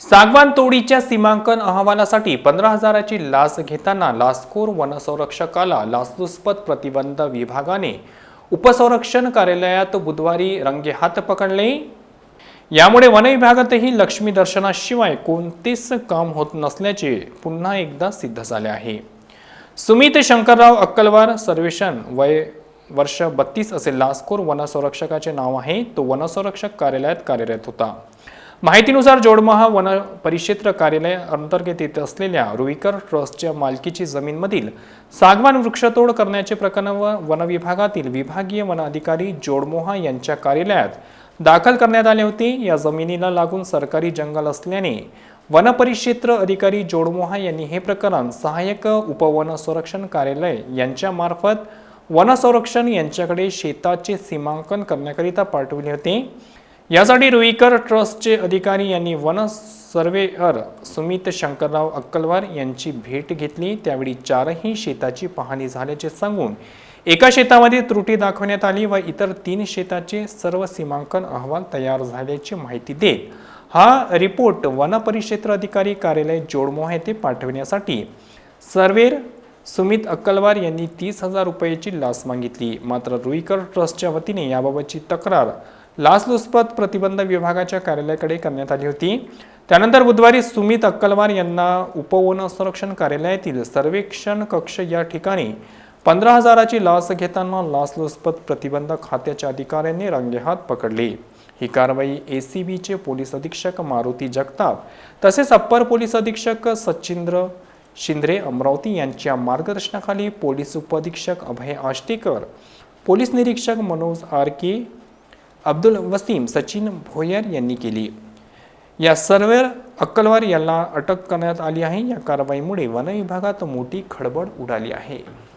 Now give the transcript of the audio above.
सागवान तोडीच्या सीमांकन अहवालासाठी पंधरा हजाराची लाच घेताना लाचखोर वनसंरक्षकाला लाचलुचपत प्रतिबंध विभागाने. उपसंरक्षण कार्यालयात बुधवारी रंगेहात पकडले. यामुळे वनविभागातही लक्ष्मी दर्शनाशिवाय कोणतेच काम होत नसल्याचे पुन्हा एकदा सिद्ध झाले आहे. सुमित शंकरराव अक्कलवार सर्वेक्षण वय वर्ष बत्तीस असे लाचखोर वनसंरक्षकाचे नाव आहे. तो वनसंरक्षक कार्यालयात कार्यरत होता. माहितीनुसार जोडमहा वन परिक्षेत्र कार्यालय अंतर्गत येत असलेल्या रुईकर ट्रस्टच्या मालकीची जमीनमधील सागवान वृक्षतोड करण्याचे प्रकरण व वनविभागातील विभागीय वन अधिकारी जोडमोहा यांच्या कार्यालयात दाखल करण्यात आले होते. या जमिनीला लागून सरकारी जंगल असल्याने वन परिक्षेत्र अधिकारी जोडमोहा यांनी हे प्रकरण सहाय्यक उपवन संरक्षण कार्यालय यांच्यामार्फत वनसंरक्षण यांच्याकडे शेताचे सीमांकन करण्याकरिता पाठविले होते. यासाठी रुईकर ट्रस्टचे अधिकारी यांनी वन सर्वेअर सुमित शंकरराव अक्कलवार यांची भेट घेतली. त्यावेळी चारही शेताची पाहणी झाल्याचे सांगून एका शेतामध्ये त्रुटी दाखवण्यात आली व इतर तीन शेताचे सर्व सीमांकन अहवाल तयार झाल्याची माहिती देत हा रिपोर्ट वन परिक्षेत्र अधिकारी कार्यालय जोडमोहा येथे पाठवण्यासाठी सर्वेर सुमित अक्कलवार यांनी तीस हजार रुपयाची लाच मागितली. मात्र रुईकर ट्रस्टच्या वतीने याबाबतची तक्रार लाचलुचपत प्रतिबंध विभागाच्या कार्यालयाकडे करण्यात आली होती. त्यानंतर बुधवारी सुमित अक्कलवार यांना उपवन संरक्षण कार्यालयातील सर्वेक्षण कक्ष या ठिकाणी पंधरा हजाराची लाच घेताना लाचलुचपत प्रतिबंध खात्याच्या अधिकाऱ्यांनी रंगेहात पकडले. ही कारवाई एसीबीचे पोलीस अधीक्षक मारुती जगताप तसेच अप्पर पोलीस अधीक्षक सचिंद्र शिंद्रे अमरावती यांच्या मार्गदर्शनाखाली पोलीस उपअधीक्षक अभय आष्टीकर पोलीस निरीक्षक मनोज आर के अब्दुल वसीम सचिन भोयर यांनी केली. या सर्व अक्कलवार यांना अटक करण्यात आली आहे. या कारवाईमुळे वन विभागात मोठी खळबळ उडाली आहे.